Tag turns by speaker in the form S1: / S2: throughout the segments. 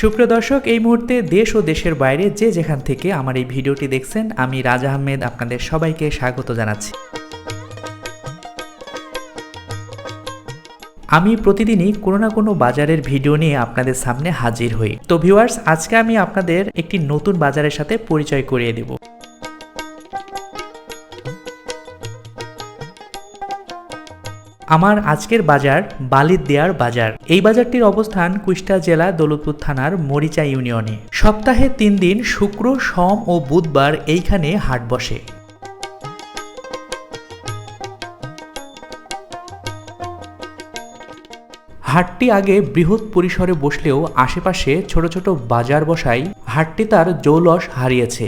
S1: সুপ্রিয় দর্শক, এই মুহূর্তে দেশ ও দেশের বাইরে যে যেখান থেকে আমার এই ভিডিওটি দেখছেন, আমি রাজা আহমেদ আপনাদের সবাইকে স্বাগত জানাচ্ছি। আমি প্রতিদিনই কোনো না কোনো বাজারের ভিডিও নিয়ে আপনাদের সামনে হাজির হই। তো ভিউয়ার্স আজকে আমি আপনাদের একটি নতুন বাজারের সাথে পরিচয় করিয়ে দেব। আমার আজকের বাজার বালির দেয়ার বাজার। এই বাজারটির অবস্থান কুষ্টা জেলা দৌলতপুর থানার মরিচা ইউনিয়নে। সপ্তাহে তিন দিন শুক্র, সোম ও বুধবার এইখানে হাট বসে। হাটটি আগে বৃহৎ পরিসরে বসলেও আশেপাশে ছোট ছোট বাজার বসায় হাটটি তার জৌলস হারিয়েছে।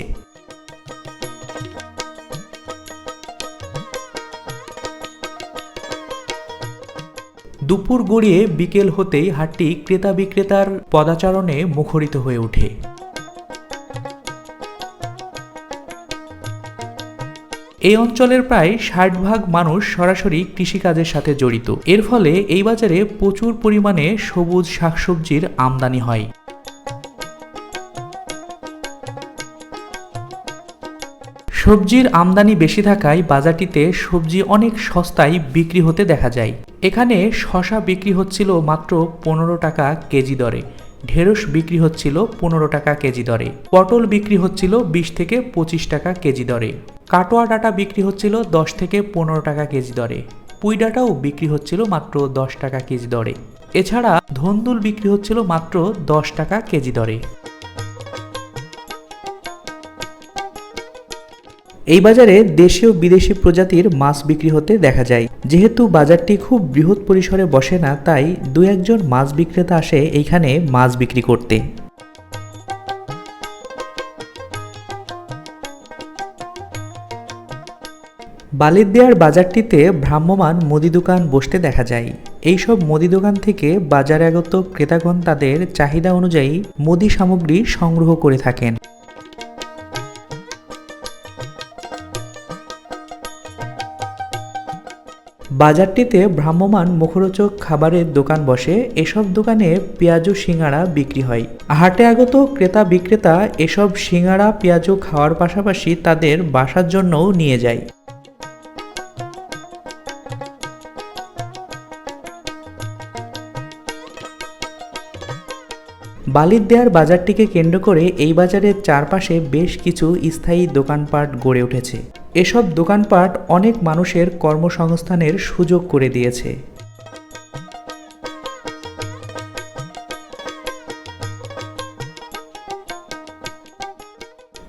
S1: দুপুর গড়িয়ে বিকেল হতেই হাটটি ক্রেতা বিক্রেতার পদাচারণে মুখরিত হয়ে ওঠে। এই অঞ্চলের প্রায় ষাট ভাগ মানুষ সরাসরি কৃষিকাজের সাথে জড়িত। এর ফলে এই বাজারে প্রচুর পরিমাণে সবুজ শাকসবজির আমদানি হয়। সবজির আমদানি বেশি থাকায় বাজারটিতে সবজি অনেক সস্তায় বিক্রি হতে দেখা যায়। এখানে শশা বিক্রি হচ্ছিল মাত্র পনেরো টাকা কেজি দরে, ঢেঁড়স বিক্রি হচ্ছিল পনেরো টাকা কেজি দরে, পটল বিক্রি হচ্ছিল বিশ থেকে পঁচিশ টাকা কেজি দরে, কাটোয়া ডাটা বিক্রি হচ্ছিল দশ থেকে পনেরো টাকা কেজি দরে, পুঁই ডাটাও বিক্রি হচ্ছিল মাত্র দশ টাকা কেজি দরে। এছাড়া ধন্দুল বিক্রি হচ্ছিল মাত্র দশ টাকা কেজি দরে। এই বাজারে দেশীয় বিদেশি প্রজাতির মাছ বিক্রি হতে দেখা যায়। যেহেতু বাজারটি খুব বৃহৎ পরিসরে বসে না, তাই দু একজন মাছ বিক্রেতা আসে এইখানে মাছ বিক্রি করতে। বালির দেয়ার বাজারটিতে ভ্রাম্যমান মুদি দোকান বসতে দেখা যায়। এইসব মুদি দোকান থেকে বাজারে আগত ক্রেতাগণ তাদের চাহিদা অনুযায়ী মুদি সামগ্রী সংগ্রহ করে থাকেন। বাজারটিতে ভ্রাম্যমান মুখরোচক খাবারের দোকান বসে, এসব দোকানে পেঁয়াজু সিঙ্গাড়া বিক্রি হয়। হাটে আগত ক্রেতা বিক্রেতা এসব সিঙ্গাড়া, পেঁয়াজু খাওয়ার পাশাপাশি তাদের বাসার জন্যও নিয়ে যায়। বালির দেয়ার বাজারটিকে কেন্দ্র করে এই বাজারের চারপাশে বেশ কিছু স্থায়ী দোকানপাট গড়ে উঠেছে। এসব দোকানপাট অনেক মানুষের কর্মসংস্থানের সুযোগ করে দিয়েছে।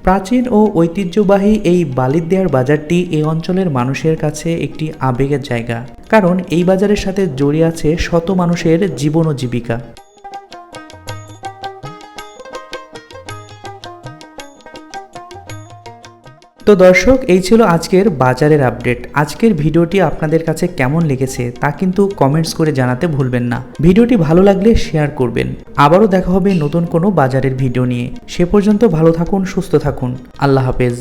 S1: প্রাচীন ও ঐতিহ্যবাহী এই বালির দেয়ার বাজারটি এই অঞ্চলের মানুষের কাছে একটি আবেগের জায়গা, কারণ এই বাজারের সাথে জড়িয়ে আছে শত মানুষের জীবন ও জীবিকা। তো দর্শক, এই ছিল আজকের বাজারের আপডেট। আজকের ভিডিওটি আপনাদের কাছে কেমন লেগেছে তা কিন্তু কমেন্টস করে জানাতে ভুলবেন না। ভিডিওটি ভালো লাগলে শেয়ার করবেন। আবারও দেখা হবে নতুন কোনো বাজারের ভিডিও নিয়ে। সে পর্যন্ত ভালো থাকুন, সুস্থ থাকুন। আল্লাহ হাফেজ।